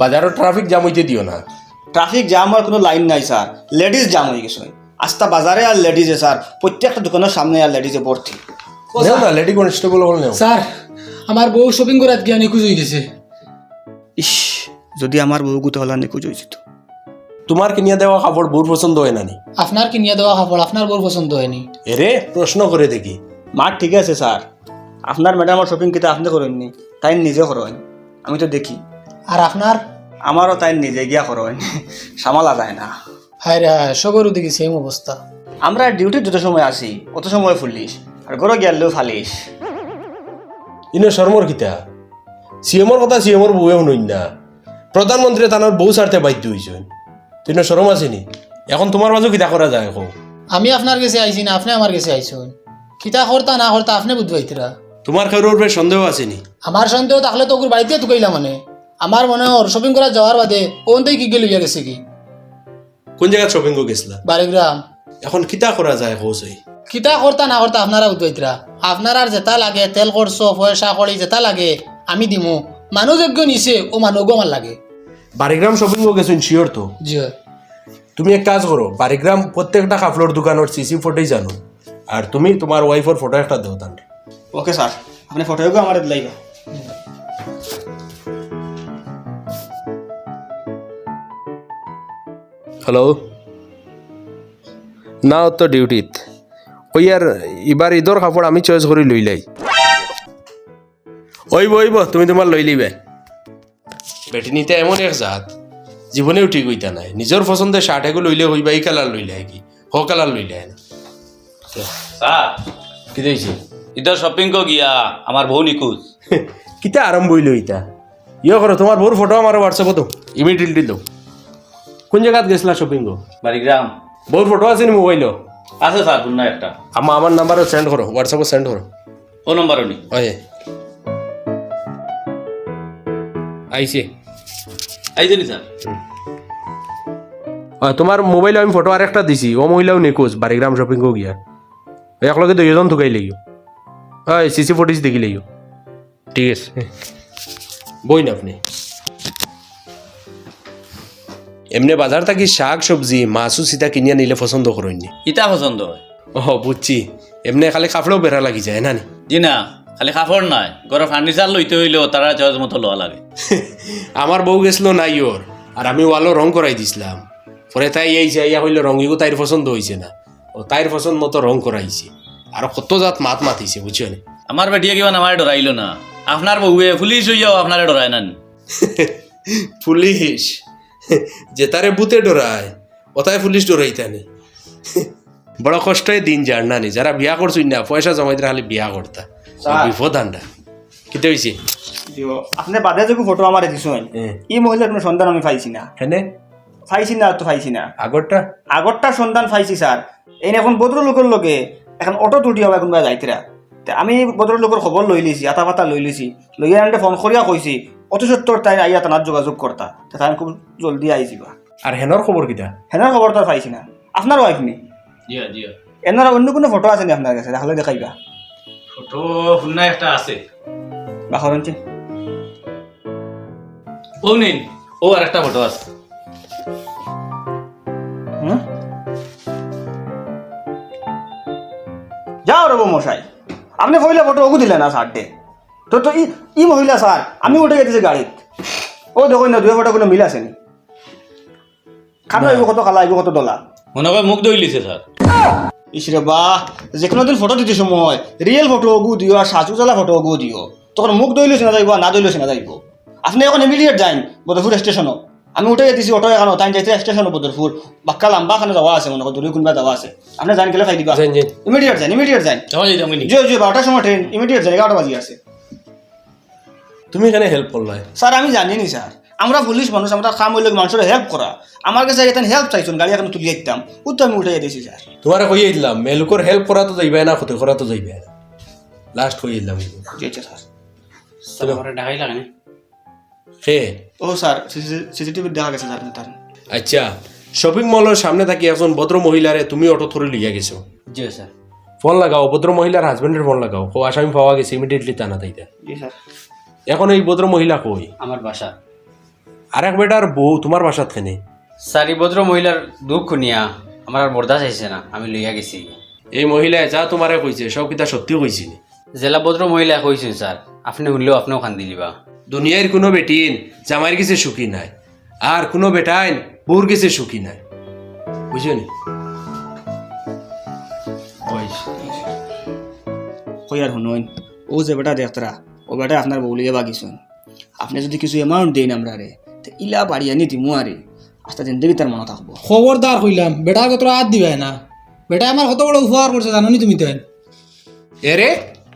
বাজারও traffic jam হইতে দিও না। ট্রাফিক জ্যাম হওয়ার কোনো লাইন নাই স্যার লেডিস জাম হয়ে গেছে আস্তা বাজারে আর লেডিজে স্যার প্রত্যেকটা দোকানের সামনে আর লেডিজে ভর্তি। নেও না লেডি কনস্টেবল বল নেও। স্যার আমার বউ শপিং করাত গিয়া নিখোঁজ হয়ে গেছে। ইস যদি আমার বউ গুতে হলা নিখোঁজ হয়েছে তো তোমার কিনিয়া দেওয়া কাপড় বহুত পছন্দ হয় না নি? আপনার কিনিয়া দেওয়া কাপড় আপনার বউর পছন্দ হয়নি। এরে প্রশ্ন করে দেখি। মার ঠিক আছে স্যার আপনার ম্যাডামের শপিং কিতা আপনি করেননি তাই নিজে করেন। আমি তো দেখি। আর আপনার? আমারও তাই নিজে গিয়া করেন সামালা যায় না। হায় রে হায় সগরও দেখি সেম অবস্থা। আমরা ডিউটি যত সময় আসি অত সময় ফুলিস? আর গরো গিয়ালেও ফালিস। ইনো শর্মর কিতা? সিএমর কথা সিএমর বউয়ে শুনুন না। প্রধানমন্ত্রী তানোর বউ ছাড়তে বাধ্য হয়েছেন তুই না শরম আসেনি এখন তোমার মাঝে কিতা করা যায় কো আমি আপনার কাছে আইছি না আপনি আমার কাছে আইসুন কিতা করতা না করতা আপনি বুঝবাইতরা তোমার কারোর উপরে সন্দেহ আসেনি আমার সন্দেহ থাকলে তো ওর বাড়িতে ঢুকাইলা মানে। আমার মনে হয় শপিং করা যাওয়ার বাদে কোন থেকে কি গেল গেছে কি? কোন জায়গায় শপিং গেছিলা? বারিগ্রাম এখন কিতা করা যায় কৌশই কিতা করতা না করতা আপনারা বুঝবাইতরা আপনার আর যেটা লাগে তেল খরচ পয়সা করি যেটা লাগে আমি দিমু। মানুষ যোগ্য নিছে ও মানুষও আমার লাগে। বারিগ্রাম শপিং গেছেন শিওর তো? জি তুমি এক কাজ করো বারিগ্রাম প্রত্যেকটা কাপড়ের দোকানের সিসি ফটোই জানো আর তুমি তোমার ওয়াইফের ফটো একটা দেও তান ওকে স্যার আপনি ফটো আমার দিলাইবা হ্যালো না ও তো ডিউটিত ওই আর এবার ঈদর কাপড় আমি চয়েস করে লইলাই ওইব ওইব তুমি তোমার লই লিবে। বেটিনিতে এমন এক জাত জীবনেও ঠিক হইতা নাই। নিজের পছন্দের শার্ট এগুলো লইলে হইবা এই কালার লইলে কি? হ কালার লইলে না। স্যার কি দিয়েছি ইধর শপিং কো গিয়া আমার বউ নিখোঁজ। কিতা আরম্ভ হইল ইতা? ইয়ে করো তোমার বোর ফটো আমার হোয়াটসঅ্যাপত দাও ইমিডিয়েটলি দাও কোন জায়গাত গেছিলা শপিং গো? বাড়িগ্রাম বোর ফটো আছে নি মোবাইলও আছে স্যার পুন্না একটা। আমার আমার নাম্বারও সেন্ড করো হোয়াটসঅ্যাপে সেন্ড করো ও নম্বরও নি? ওয়ে আইছে আইজনি স্যার হয় তোমার মোবাইলে আমি ফটো আর একটা দিছি ও মহিলাও নিখোঁজ বারিগ্রাম শপিং কো গিয়া। একলগে দুইজন ঢুকাই লাগিও হয় সিসি ফুটেজ দেখি লাগিও ঠিক আছে। বই না আপনি। এমনি বাজার থাকি শাক সবজি মাছও সিতা কিনিয়া নিলে পছন্দ করেননি। ইতা পছন্দ হয়? ও বুঝছি। এমনি খালি কাপড়েও বেড়া লাগি যায় না নি জি না খালি কাপড় নাই। ঘরের ফার্নিচার লইতে হইলেও তারা চয়েস মতো লওয়া লাগে। আমার বউ গেছিল নাই ওর আর আমি ওয়ালও রং করাই দিছিলাম। পরে তাই এই যে ইয়া হইলে রঙিগো তাইর পছন্দ হয়েছে না। ও তাইর পছন্দ মতো রং করাইছে আর কত জাত মাত মাতিছে বুঝছ নি? আমার বেটিয়ে কিবা আমার ডরাইল না। আপনার বউয়ে পুলিশ হইয়াও আপনারে ডরায় না পুলিশ যে তারে বুতে ডরায় ওতায় পুলিশ ডরাইতানি বড় কষ্টই দিন যার নানি যারা বিয়া করছুই না পয়সা জমাইতে খালি বিয়া করতা। বিপদ আন্ডা কিতে হয়েছে আপনি বাদে যখন ফটো আমার দিছেন হ্যাঁ। এই মহিলার কোনো সন্ধান আমি পাইছি না। হেনে? পাইছি না তো পাইছি না। আগরটা? আগরটা সন্ধান পাইছি স্যার। এই এখন ভদ্রলোকের লোকে এখন অটো তুটি হবে কোনোবা যাইতরা আমি ভদ্রলোকের খবর লই লিছি আতা পাতা লই লিছি। লইয়া আনতে ফোন করিয়া কইছি অত সত্তর তাই আইয়া তানার যোগাযোগ করতা। তে তাই খুব জলদি আইছিবা আর হেনর খবর কিটা হেনার খবর তো পাইছি না। আপনার ওয়াইফ নি? জিয়া জিয়া এনার অন্য কোনো ফটো আছে নি আপনার কাছে? তাহলে দেখাইবা। ফটো পুন্না একটা আছে। বা হরঞ্চে ও নিন ও আর একটা ফটো আছে। যাও রব মশাই। আপনি পহিলা ফটো ওগু দিলে না স্যারটে তো তো ই মহিলা স্যার আমি উঠে গেছি গাড়িত। ও দেখো না দুই ফটো কোনো মিল আছে নি? খানা আইব কত খালা আইব কত দলা। মনে হয় মুখ দইলিছে স্যার। ইসরে বাহ যে কোনো দিন ফটো দিতে সময় রিয়েল ফটো ওগু দিও আর সাজু জ্বালা ফটো ওগু দিও তখন মুখ দইলেও না যাইব না দইলেও না যাইব আপনি এখন ইমিডিয়েট যাইন বদরপুর স্টেশনও আমি উঠে গেছি অটো এখানো তাই যাইতে স্টেশনও বদরপুর বাক্কা লাম্বা খানে যাওয়া আছে মনে করো দূরে কোনবা যাওয়া আছে। আপনি জান গেলে খাই দিবা। ইমিডিয়েট যান ইমিডিয়েট যান আমি জি জি বারোটার সময় ট্রেন ইমিডিয়েট যান এগারোটা বাজি আছে। তুমি এখানে হেল্প করলাই। স্যার আমি জানি নি স্যার। আমরা পুলিশ মানুষ আমরা কাম হইলে মানুষের হেল্প করা। আমার কাছে এখানে হেল্প চাইছেন গাড়ি এখন তুলিয়ে দিতাম। উত্তর আমি উঠে দিয়েছি স্যার। তোমার কইয়ে দিলাম মেলুকর হেল্প করা তো যাইবে না ক্ষতি করা তো যাইবে না। লাস্ট কইয়ে দিলাম জি স্যার। ঢাকাই লাগে না হে ও স্যার সিসিটিভি দেখা গেছে স্যার তার। আচ্ছা শপিং মলের সামনে থাকি একজন ভদ্র মহিলারে তুমি অটো ধরে লিয়া গেছো। জি স্যার। ফোন লাগাও ভদ্র মহিলার হাজবেন্ডের ফোন লাগাও। কো আসামি পাওয়া গেছে ইমিডিয়েটলি টানা তাইতে জি স্যার। এখন এই ভদ্র মহিলা কই? আমার বাসা। আর এক বেটার বউ তোমার বাসাত খেনে চারি ভদ্র মহিলার দুঃখ শুনিয়া আমার আর বরদাস হয়েছে না আমি লইয়া গেছি। এই মহিলায় যা তোমারে কইছে সব কিতা সত্যি কইছি জেলা ভদ্র মহিলা কইছেন স্যার আপনি শুনলেও আপনিও কান্দি দিবা। দুনিয়ার কোনো বেটিন জামাইয়ের কিছু সুখী নাই আর কোনো বেটাইন বউর কাছে সুখী নাই। বুঝছ নি? কই আর শুনুন ও যে বেটা দেখতরা ও বেটা আপনার বউলিয়ে বাগিছুন আপনি যদি কিছু অ্যামাউন্ট দেন আমরা রে তো ইলা বাড়ি আনি দিমু আরে। আস্তে জিন্দগি তার মনে থাকব। খবরদার কইলাম বেটা কত হাত দিবে না। বেটা আমার কত বড় উপহার করছে জানো নি তুমি তো? এরে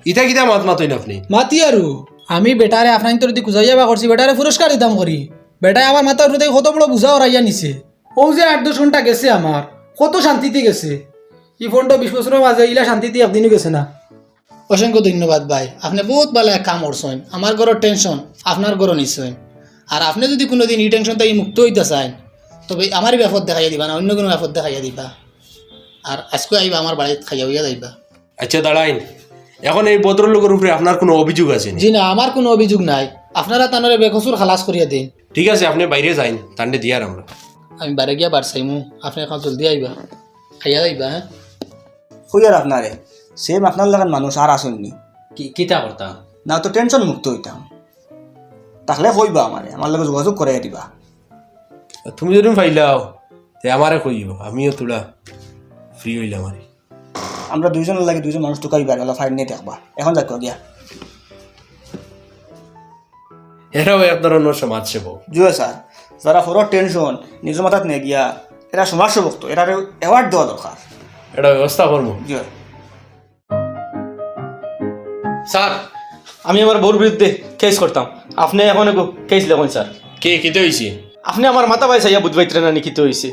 ইটা কিতা মাত মাতইন আপনি? মাতি আৰু আমি বেটারে আপনার তো যদি খুঁজাই যাবা করছি বেটারে পুরস্কার দিতাম করি। বেটায় আমার মাথার উপরে কত বড় বুঝা ওরাইয়া নিছে। ও যে আট দশ ঘণ্টা গেছে আমার কত শান্তিতে গেছে। ই ফোনটা বিশ বছরের মাঝে ইলা শান্তিতে একদিনও গেছে না। অসংখ্য ধন্যবাদ ভাই। আপনি বহুত ভালো এক কাম করছেন। আমার ঘরের টেনশন আপনার ঘরও নিশ্চয়। আর আপনি যদি কোনোদিন এই টেনশন থেকে মুক্ত হইতে চান তবে আমারই ব্যাপার দেখাইয়া দিবা না অন্য কোনো ব্যাপার দেখাইয়া দিবা। আর আজকে আইবা আমার বাড়িতে খাইয়া হইয়া যাইবা। আচ্ছা দাঁড়াইন। এখন এই ভদ্রলোকের উপরে আপনার কোনো অভিযোগ আছে নি? জি না আমার কোনো অভিযোগ নাই। আপনারা তানরে বেকসুর খালাস করিয়া দিন। ঠিক আছে আপনি বাইরে যাইন তান্ডে দিয়ার আমরা আমি বারে গিয়া বার চাইমু। আপনি এখন জলদি আইবা। খাইয়া যাইবা হ্যাঁ? কই আর আপনারে। সেম আপনার লাগান মানুষ আর আসেননি কি কিতা করতাম না তো টেনশন মুক্ত হইতাম। তাহলে কইবা আমারে আমার লগে যোগাযোগ করাই দিবা। তুমি যদি ফাইলাও তে আমারে কইও আমিও তোলা ফ্রি হইলাম আর। আমরা দুইজনের লাগে দুইজন মানুষ টুকাই বার ফাইন নিয়ে দেখবা। এখন যাক গিয়া। এরাও এক ধরনের সমাজসেবক। জুয়ে স্যার যারা ফরর টেনশন নিজের মাথাত নিয়ে গিয়া এরা সমাজসেবক তো এরা অ্যাওয়ার্ড দেওয়া দরকার। এটা ব্যবস্থা করব। জুয়ে। স্যার। আমি আমার বউর বিরুদ্ধে কেস করতাম। আপনি এখন কেস লেখুন স্যার। কে কেতে হয়েছে আপনি আমার মাথা পাইছে ইয়া বুধবাইত্রে না নিখিত হয়েছে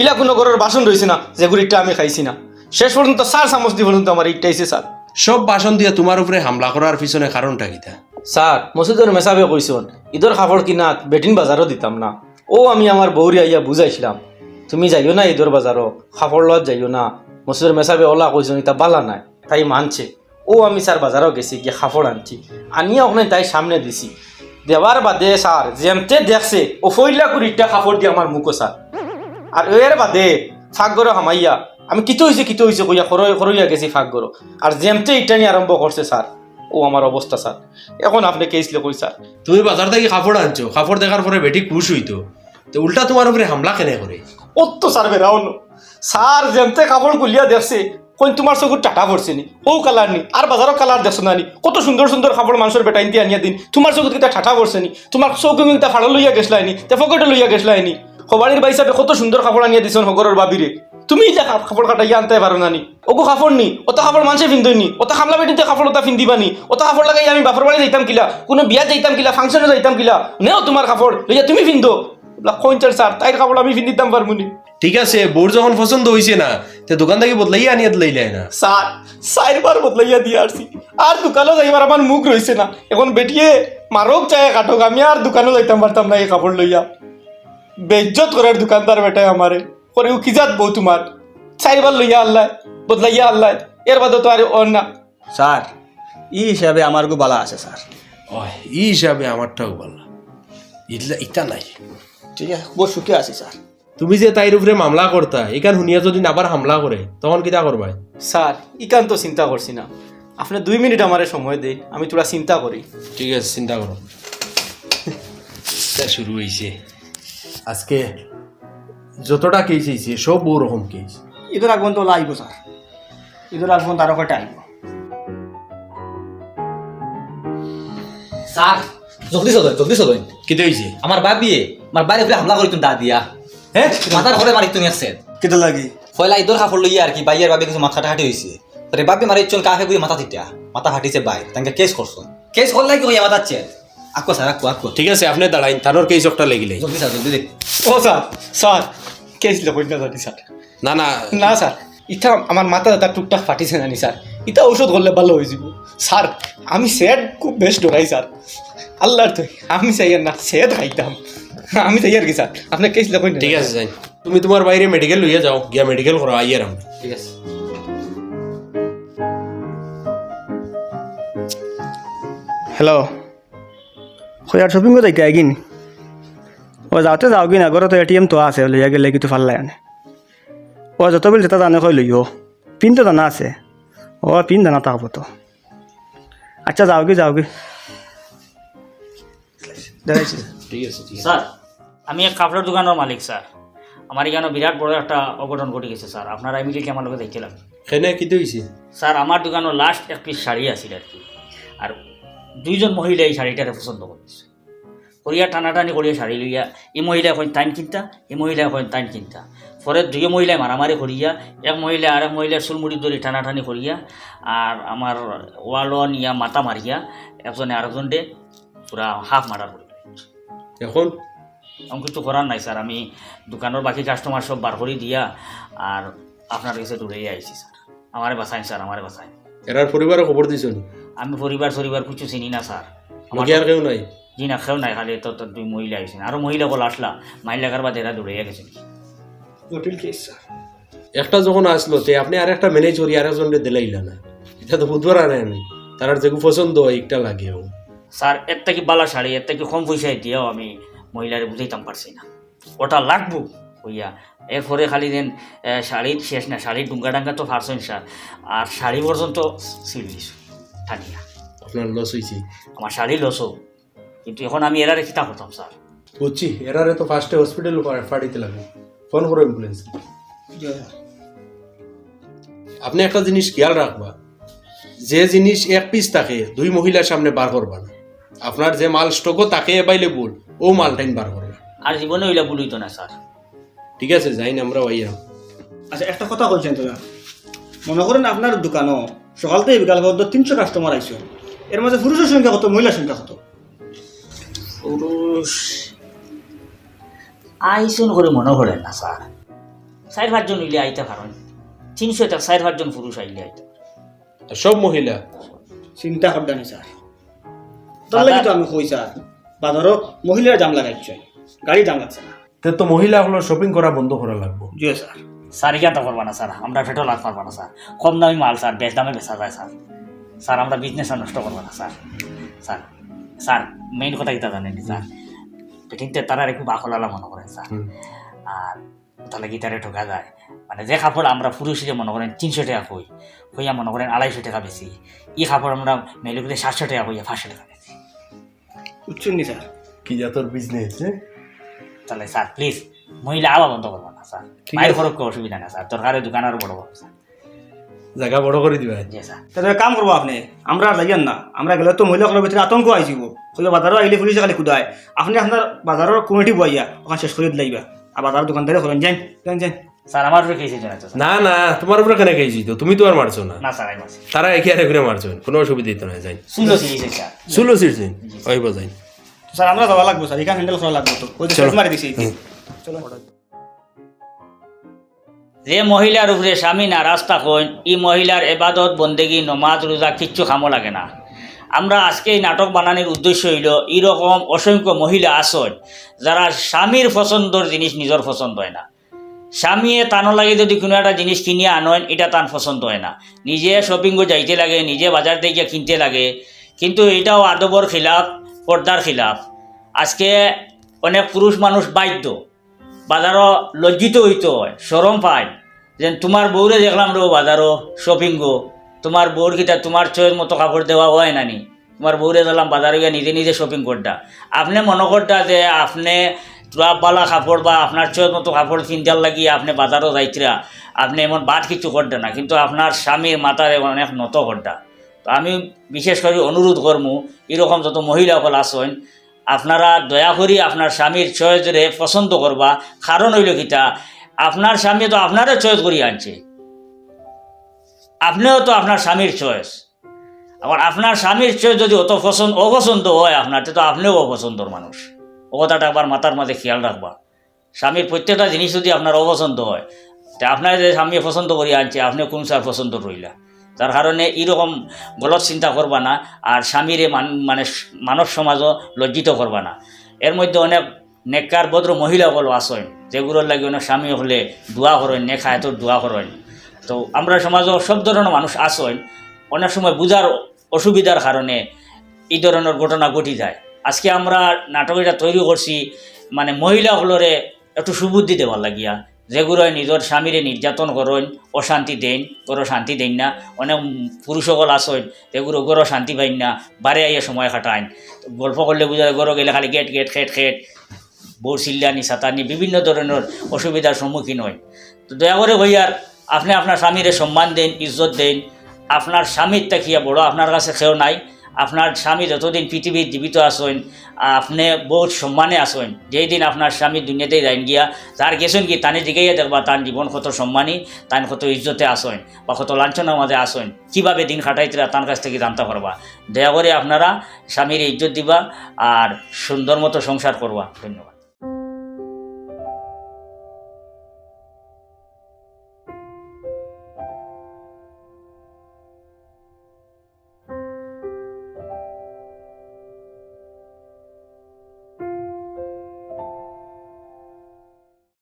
ইলা কোনো ঘরের বাসন রয়েছে না যে গুড়িটা আমি খাইছি না। শেষ পর্যন্ত স্যার চামচ দিয়ে পর্যন্ত আমার ইটটা আইছে স্যার। সব বাসন দিয়ে তোমার উপরে হামলা করার পিছনে কারণটা কিতা স্যার মসুদের মেসাবে কইসন ঈদর কাপড় কিনাত বেটিন বাজারও দিতাম না। ও আমি আমার বৌরি আইয়া বুঝাইছিলাম তুমি যাইও না ঈদর বাজারও কাপড় লওয়াত যাইও না। মসুদের মেসাবে ওলা কইসন এটা বালা নাই তাই মানছে। ও আমি স্যার বাজারও গেছি গিয়ে কাপড় আনছি। আনিয়া ওখানে তাই সামনে দিছি। দেওয়ার বাদে স্যার যেমতে দেখছে ও ফইলা কুড়িটা কাপড় দিয়ে আমার মুখো স্যার আর এর বাদে ফাঁক গরো হামাইয়া আমি কিতো হয়েছে কিতো হয়েছে কইয়া খরই খরইয়া গেছি ফাঁক গরো আর যেমতে ইটা নিয়ে আরম্ভ করছে স্যার ও আমার অবস্থা স্যার এখন আপনি কেসলে কই স্যার তুমি বাজার থেকে কাপড় আনছো কাপড় দেখার পরে বেটি খুশ হইতো তো। উল্টা তোমার উপরে হামলা কেনে করে অত স্যার বেরাও স্যার যেমতে কাপড় গুলিয়া দেখছে কই তোমার চকুর টাটা পড়ছে নি ও কালার নি আর বাজারও কালার দেখছ না নি কত সুন্দর সুন্দর কাপড় মানুষের বেটাইন দিয়ে আনিয়া দিন। তোমার চকুত কিতা ঠাটা পড়ছে নি তোমার চৌকি মিংটা ফাড়া লইয়া গেছলাই নি তে পকেটে লইয়া গেছলাই নি সবারির বাইসাবে কত সুন্দর কাপড় আনিয়া দিছেন হগরের বাবিরে তুমি যা কাপ- কাপড় কাটাইয়া আনতে পারো না নি ওগো কাপড় নি, অত কাপড় মানুষে ফিন্দই নি। অত খামলা বেটিতে কাপড় ওটা ফিন্দিবা নি। অত কাপড় লাগাই আমি বাপর বাড়ি যাইতাম কিলা, কোনো বিয়া যাইতাম কিলা ফাংশনে যাইতাম কিলা। নেও তোমার কাপড় লইয়া তুমি ফিন্দো কইনচার স্যার তাইর কাপড় আমি ফিন্দিতাম পারব নি ঠিক আছে বোর যখন পছন্দ হয়েছে না তে দোকান থেকে বদলাই আনিয়ে লইলে না স্যার চারবার বদলাইয়া দিয়ে আসছি আর দোকানও যাইবার আমার মুখ রয়েছে না। এখন বেটিয়ে মারক চায় কাটক আমি আর দোকানও যাইতাম পারতাম না এই কাপড় লইয়া। বেজ্জত করার দোকানদার বেটায় আমারে। করে ও কিজাত বউ তোমার? চারবার লইয়া আল্লাহ বদলাইয়া আল্লাহ এর বাদে তো আর অন না। স্যার ই হিসাবে আমার গো বালা আছে স্যার। ওই ই হিসাবে আমারটাও ইটলা ইটা নাই। ঠিক আছে বহু সুখে আছি স্যার। তুমি যে তাইর উপরে মামলা করতা এখান শুনিয়া যদি আবার হামলা করে তখন কিতা করবাই স্যার ইকান তো চিন্তা করছি না। আপনি দুই মিনিট আমারে সময় দেই আমি তোরা চিন্তা করি ঠিক আছে চিন্তা করো তা শুরু হয়েছে আজকে যতটা কেস হয়েছে সব বউ রকম কেস ঈদের আগমন তো আইব স্যার ঈদের আগমন তারও কয়টা আইব স্যার জলদি চলেন জলদি চলেন। কেটে হয়েছে আমার বাবিয়ে আমার বাইরে হামলা করিতুন দা দিয়া হ্যাঁ? মাথার ঘরে মারি তুমি আসছেন কেটে লাগি। ফয়লা ইদর কাপড় লইয়া আর কি বাইয়ের বাবে কিছু মাথা হাঁটি হয়েছে তোরে বাপি মারি চল কাকে বুঝে মাথা তিটা মাথা ফাটিছে বাই তাকে কেস করছ। কেস করলে কি হইয়া মাথাচ্ছে আকো স্যার আকো আকো ঠিক আছে আপনি দাঁড়াইন তানোর কেস একটা লেগিলে জলদি স্যার জলদি দেখ। ও স্যার স্যার কেস লইন না জানি স্যার। না না। না স্যার ইটা আমার মাথা দাদা টুকটাক ফাটিছে জানি স্যার। ইটা ঔষধ করলে ভালো হয়ে যাব স্যার আমি সেট খুব বেশ ডরাই স্যার। আল্লাহর তো আমি চাই না সেট খাইতাম। আমি চাই আর কি স্যার। আপনার কেস লেখুন ঠিক আছে যাই তুমি তোমার বাইরে মেডিকেল লইয়া যাও গিয়া মেডিকেল করো আইয়ার আমরা ঠিক আছে। হ্যালো খয়ার শপিং যাইতে আইগিন ও যাওঁতে যাওঁ কি না ঘৰত এটিএম তো আছে লইয়া গেলে কিন্তু ভালো লাগে না। ও যত বিল যেটা জানে কই লইও। পিন তো জানা আছে। ও পিন জানা থাকব তো। আচ্ছা যাও কি যাও কি ঠিক আছে ঠিক আছে। স্যার আমি এক কাপড়ের দোকানের মালিক স্যার। আমার এখানে বিরাট বড় একটা অঘটন ঘটে গেছে স্যার। আপনারা ইমিডিয়েটলি আমার লোকে লাগবে এখানে কি হয়েছে স্যার আমার দোকানের লাস্ট এক পিস শাড়ি আছিল আর কি। আর দুইজন মহিলা এই শাড়িটারে পছন্দ করেছে করিয়া টানাটানি করিয়া শাড়ি লইয়া এই মহিলা এখন টাইম কিনতা এই মহিলা এখন টাইম কিনতা। পরে দুই মহিলায় মারামারি করিয়া এক মহিলা আর এক মহিলার চুলমুড়ি ধরে টানাটানি করিয়া আর আমার ওয়ালও নিয়া মাথা মারিয়া একজনে আরেকজন ডে পুরা হাফ মার্ডার করে ফেলেছে। এখন? আমি কিছু করার নাই স্যার। আমি দোকানের বাকি কাস্টমার সব বার করে দিয়া আর আপনার কাছে দূরেই আইছি স্যার। আমারে বাঁচাইন স্যার আমারে বাঁচাইন। এরার পরিবারে খবর দিছ আমি পরিবার সরিবার কিছু চিনি না স্যার। আমার আর কেউ নাই? জি না খেও নাই খালি তো তো দুই মহিলা আইসেন আরও মহিলা বল আসলা মাইলাকার বাদ এরা দৌড়ে গেছেন। জটিল কেস স্যার। একটা যখন আসলো তে আপনি আর একটা ম্যানেজ করি আর একজনকে দিলাইলা না। এটা তো বুধবার আনে নাই তার যেগু পছন্দ হয় একটা লাগে ও। স্যার এর থেকে বালা শাড়ি এর থেকে কম পয়সায় দিয়েও আমি মহিলারে বুঝাইতাম পারছি না। ওটা লাগবো হইয়া এরপরে খালি দেন শাড়ির শেষ না শাড়ির ডুঙ্গা ডাঙ্গা তো ফারছেন স্যার। আর শাড়ি পর্যন্ত সিলিস টানিয়া আপনার লস হয়েছে আমার শাড়ি লসও কিন্তু এখন আমি এরারে খিতা করতাম স্যার? বুঝছি এরারে তো ফার্স্টে হসপিটাল পাঠিতে লাগে ফোন করো অ্যাম্বুলেন্স আপনি একটা জিনিস খেয়াল রাখবা যে জিনিস এক পিস থাকে দুই মহিলার সামনে বার করবা না। আপনার যে মাল স্টকও তাকে অ্যাভাইলেবল ও মালটাইন বার করবা আর জীবনে হইলে ভুল হইতো না স্যার। ঠিক আছে যাই না আমরা ভাইয়া। আচ্ছা একটা কথা বলছেন তোরা মনে করেন আপনার দোকানও সকাল থেকে বিকাল পর্যন্ত তিনশো কাস্টমার আইসো। এর মাঝে পুরুষের সংখ্যা কত মহিলার সংখ্যা কত? পুরুষ আইসন করে মনে করেন না স্যার। চার পাঁচজন হইলে আইতে পারেন। তিনশো এটা চার পাঁচজন পুরুষ আইলে আইতে সব মহিলা? চিন্তা করদানি স্যার। তার লাগি তো আমি কই স্যার? বাজারও মহিলার জাম লাগাইছে গাড়ি জাম লাগছে না। তে তো মহিলাগুলো শপিং করা বন্ধ করা লাগবো। জি স্যার। স্যার ইয়া তো করবা না স্যার। আমরা ফেটো লাভ পারবা না স্যার। কম দামি মাল স্যার। বেশ দামে বেচা যায় স্যার। স্যার আমরা বিজনেস নষ্ট করব না স্যার। স্যার স্যার মেইন কথা কিতা জানেন স্যার। পেটিংতে তারা একটু বাকলালা মনে করেন স্যার। আর তাহলে গিটারে ঠকা যায়। মানে যে কাপড় আমরা পুরুষে মনে করেন তিনশো টাকা কই হইয়া মনে করেন আড়াইশো টাকা বেশি। ই কাপড় আমরা মেলে সাতশো টাকা কইয়া পাঁচশো টাকা। বেশি বুঝছেন নি স্যার। কি জাতর বিজনেস তাহলে স্যার প্লিজ মহিলা আবার বন্ধ করব না স্যার। মায়ের। খরচ অসুবিধা না স্যার। দরকারের দোকান আরও বড় করব স্যার। জায়গা বড় করে দিবা। তাহলে কাম করব আপনি আমরা আর যাইয়েন না আমরা গেলে তো মহিলাগুলোর ভিতরে আতঙ্ক আইসিব বাজারও আইলে পুলিশে খালি খুদায় আপনি আপনার বাজারের কমিটি বইয়া ওখানে শেষ করে দিলাইবা দোকানদারে যাই যাই যাই স্যার আমার উপরে না না তোমার উপরে কেন খেয়েছি তো? তুমি তো আর মারছো না। না স্যার আমি তারা একে আর এখানে মারছো কোনো অসুবিধা দিত না যাই। স্যার। সুলো সিরছেন ওই বোঝাই স্যার আমরা যাওয়া লাগবো স্যার। এখানে হ্যান্ডেল করা লাগবো তো। ওই যে মারি দিছি চলো। যে মহিলার উপরে স্বামী নারাজ থাকেন ই মহিলার এবাদত বন্দেগী নমাজ রোজা কিচ্ছু খামো লাগে না। আমরা আজকে এই নাটক বানানোর উদ্দেশ্য হইল এরকম অসংখ্য মহিলা আসন যারা স্বামীর পছন্দর জিনিস নিজের পছন্দ হয় না। স্বামীয়ে তানো লাগে যদি কোনো একটা জিনিস কিনিয়ে আনেন, এটা তার পছন্দ হয় না। নিজে শপিংও যাইতে লাগে, নিজে বাজার থেকে কিনতে লাগে। কিন্তু এটাও আদবর খিলাফ, পর্দার খিলাফ। আজকে অনেক পুরুষ মানুষ বাধ্য, বাজারও লজ্জিত হইতে হয় সরম পায়। যে তোমার বউরে দেখলাম রো বাজারও শপিং গো। তোমার বউর কিটা তোমার চয়ের মতো কাপড় দেওয়া হয় নানি তোমার বউরে দেখলাম বাজারে গিয়ে নিজে নিজে শপিং করটা আপনি মনে করটা যে আপনি ট্রাপওয়ালা কাপড় বা আপনার চয়ের মতো কাপড় কিনতে লাগিয়ে আপনি বাজারও যাইতরা। আপনি এমন বাদ কিছু করতে না, কিন্তু আপনার স্বামীর মাথারে অনেক নত করটা তো আমি বিশেষ করে অনুরোধ করমু, এরকম যত মহিলাসকল আসেন, আপনারা দয়া করি আপনার স্বামীর চয়েসরে পছন্দ করবা। কারণ হইল কিতা আপনার স্বামী তো আপনারও চয়েস করি আনছে। আপনিও তো আপনার স্বামীর চয়েস আবার আপনার স্বামীর চয়েস যদি অত পছন্দ অপছন্দ হয় আপনার, তো আপনিও অপছন্দর মানুষ। ও কথাটা আবার মাথার মাঝে খেয়াল রাখবা। স্বামীর প্রত্যেকটা জিনিস যদি আপনার অপছন্দ হয়, তা আপনার যে স্বামী পছন্দ করি আনছে আপনি কোন সার পছন্দ রইলা। তার কারণে এরকম গলত চিন্তা করবা না, আর স্বামীরে মান মানে মানব সমাজও লজ্জিত করবা না। এর মধ্যে অনেক নেককার, ভদ্র মহিলাগুলো আসেন যেগুলোর লাগে অনেক স্বামী হলে দোয়া করেন নেখা এত দোয়া করেন। তো আমরা সমাজও সব ধরনের মানুষ আসেন অনেক সময় বুঝার অসুবিধার কারণে এই ধরনের ঘটনা ঘটি যায়। আজকে আমরা নাটক এটা তৈরি করছি মানে মহিলাগুলোরে একটু সুবুদ্ধি দেওয়ার লাগিয়া। যেগুলো নিজের স্বামীরে নির্যাতন করেন, অশান্তি দেন গরো শান্তি দেন না। অনেক পুরুষসকল আসেন এগুলো গরো শান্তি পাইন না বারে আইয়া সময় কাটাইন গল্প করলে বুঝা গরো গেলে খালি গেট গেট, খেট খেট বোর চিল্লানি সাতানি বিভিন্ন ধরনের অসুবিধার সম্মুখীন হয়। তো দয়া করে ভাইয়ার আপনি আপনার স্বামীরে সম্মান দেন, ইজ্জত দেন, আপনার স্বামীর তাকিয়া বড়? আপনার কাছে কেউ নাই। আপনার স্বামী যতদিন পৃথিবীর জীবিত আসেন আপনি বহুত সম্মানে আসেন যেই দিন আপনার স্বামী দুনিয়াতে যাইন গিয়া, তার গেছেন কি? তানে জিগাইয়া দেখবা, তার জীবন কত সম্মানী, তান কত ইজ্জতে আসেন বা কত লাঞ্ছনার মাঝে আসেন কীভাবে দিন খাটাইতরা তার কাছ থেকে জানতে পারবা? দয়া করে আপনারা স্বামীর ইজ্জত দিবা আর সুন্দর মতো সংসার করবা। ধন্যবাদ।